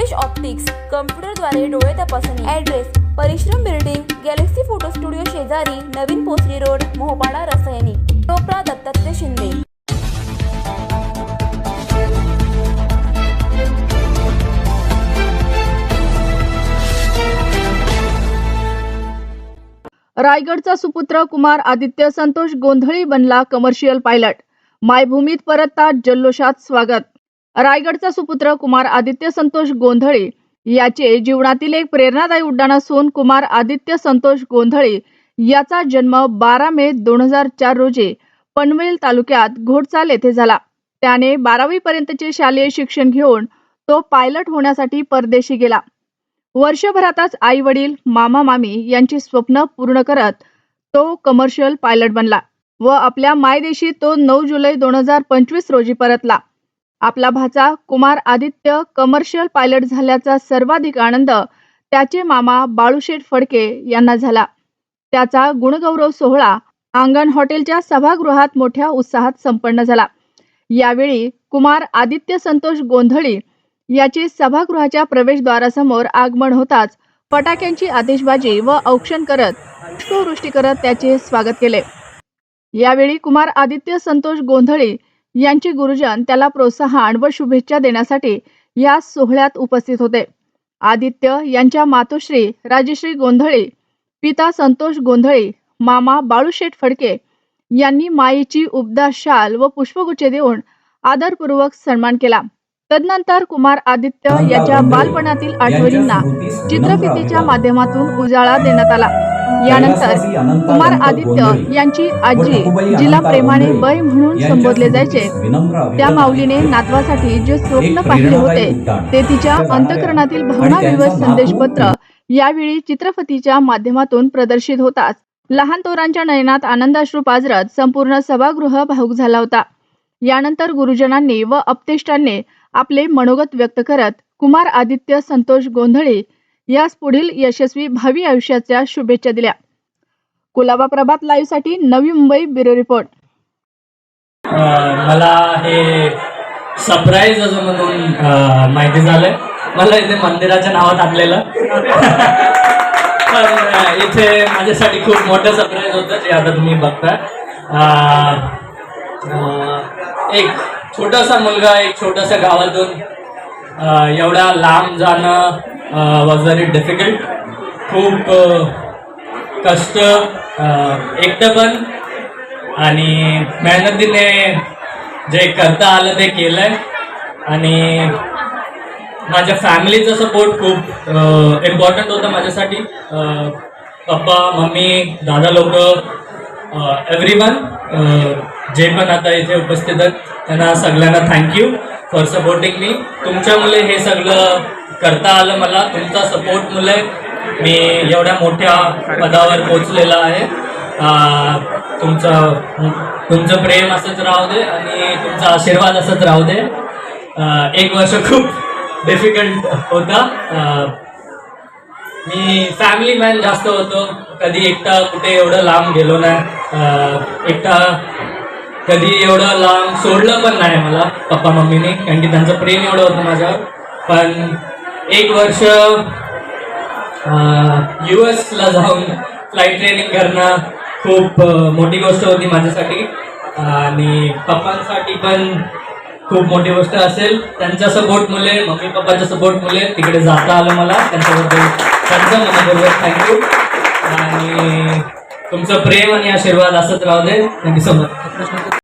Deepesh optics कम्प्युटरद्वारे डोळे तपासणी. Address परिश्रम बिल्डिंग गॅलेक्सी फोटो स्टुडिओ शेजारी नवीन पोसरी रोड मोहपाडा रसायनी. टोपरा दत्तात्रय शिंदे. रायगडचा सुपुत्र कुमार आदित्य संतोष गोंधळी बनला कमर्शियल पायलट मायभूमीत परततात जल्लोषात स्वागत. रायगडचा सुपुत्र कुमार आदित्य संतोष गोंधळी याचे जीवनातील एक प्रेरणादायी उड्डाण असून कुमार आदित्य संतोष गोंधळे याचा जन्म बारा मे दोन हजार चार रोजी पनवेल तालुक्यात घोडचाल येथे झाला. त्याने बारावी पर्यंतचे शालेय शिक्षण घेऊन तो पायलट होण्यासाठी परदेशी गेला. वर्षभरातच आई वडील मामा मामी यांची स्वप्न पूर्ण करत तो कमर्शियल पायलट बनला व आपल्या मायदेशी तो नऊ जुलै दोन हजार पंचवीस रोजी परतला. आपला भाचा कुमार आदित्य कमर्शियल पायलट झाल्याचा सर्वाधिक आनंद त्याचे मामा बाळूशेठ फडके यांना झाला. त्याचा गुणगौरव सोहळा आंगण हॉटेलच्या सभागृहात मोठ्या उत्साहात संपन्न झाला. यावेळी कुमार आदित्य संतोष गोंधळी याचे सभागृहाच्या प्रवेशद्वारासमोर आगमन होताच फटाक्यांची आतिषबाजी व औक्षण करत पुष्पवृष्टी करत त्याचे स्वागत केले. यावेळी कुमार आदित्य संतोष गोंधळी यांचे गुरुजन त्याला प्रोत्साहन व शुभेच्छा देण्यासाठी या सोहळ्यात उपस्थित होते. आदित्य यांच्या मातोश्री राजश्री गोंधळी पिता संतोष गोंधळी मामा बाळूशेठ फडके यांनी माईची उबदार शाल व पुष्पगुच्छ देऊन आदरपूर्वक सन्मान केला. तदनंतर कुमार आदित्य याच्या बालपणातील आठवणींना चित्रफितीच्या माध्यमातून उजाळा देण्यात आला. यानंतर कुमार आदित्य यांची आजी जिला प्रेमाने बै म्हणून संबोधले जायचे. त्या माऊलीने नातवासाठी जे स्वप्न पाहिले होते ते तिच्या अंतकरणातील भावना विवश संदेशपत्र यावेळी चित्रफतीच्या माध्यमातून प्रदर्शित होताच लहान तोरांच्या नयनात आनंदाश्रू पाजरत संपूर्ण सभागृह भाऊक झाला होता. यानंतर गुरुजनांनी व अपतेष्टांनी आपले मनोगत व्यक्त करत कुमार आदित्य संतोष गोंधळे यास पुढील यशस्वी भावी आयुष्याच्या शुभेच्छा दिल्या. कुलाबा प्रभात लाईव्हसाठी नवी मुंबई ब्युरो रिपोर्ट. मला हे सरप्राईज असं म्हणून माहिती झालंय. मला इथे मंदिराच्या नावात आणलेलं. पण इथे माझ्यासाठी खूप मोठं सरप्राईज होतं जे आता तुम्ही बघताय. एक छोटासा मुलगा एक छोटासा गावातून अं, एवढा लांब जाणं वॉज व्हेरी डिफिकल्ट खूप uh, कष्ट uh, एकटं पण. आणि मेहनतीने जे करता आलं ते केलं आहे आणि माझ्या फॅमिलीचा सपोर्ट खूप uh, इम्पॉर्टंट होता माझ्यासाठी. पप्पा मम्मी दादा लोक एव्हरी वन जे पण आता इथे उपस्थित आहेत त्यांना सगळ्यांना थँक्यू फॉर सपोर्टिंग मी. तुमच्यामुळे हे सगळं करता आलं मला. तुमचा सपोर्टमुळे मी एवढ्या मोठ्या पदावर पोचलेला आहे. तुमचं तुमचं प्रेम असंच राहू दे आणि तुमचा आशीर्वाद असंच राहू दे. एक वर्ष खूप डिफिकल्ट होता. मी फॅमिली मॅन जास्त होतो. कधी एकटा कुठे एवढं लांब गेलो नाही. एकटा कधी एवढं लांब सोडलं पण नाही मला पप्पा मम्मीने कारण की त्यांचं प्रेम एवढं होतं माझ्यावर. पण एक वर्ष यू एसला जाऊन फ्लाईट ट्रेनिंग करणं खूप मोठी गोष्ट होती माझ्यासाठी. आणि पप्पांसाठी पण खूप मोठी गोष्ट असेल. त्यांच्या सपोर्टमुळे मम्मी पप्पाच्या सपोर्टमुळे तिकडे जाता आलं मला. त्यांच्याबद्दल त्यांचं मनापूर्वक थँक्यू आणि तुमचं प्रेम आणि आशीर्वाद असंच राहू दे. Thank you so much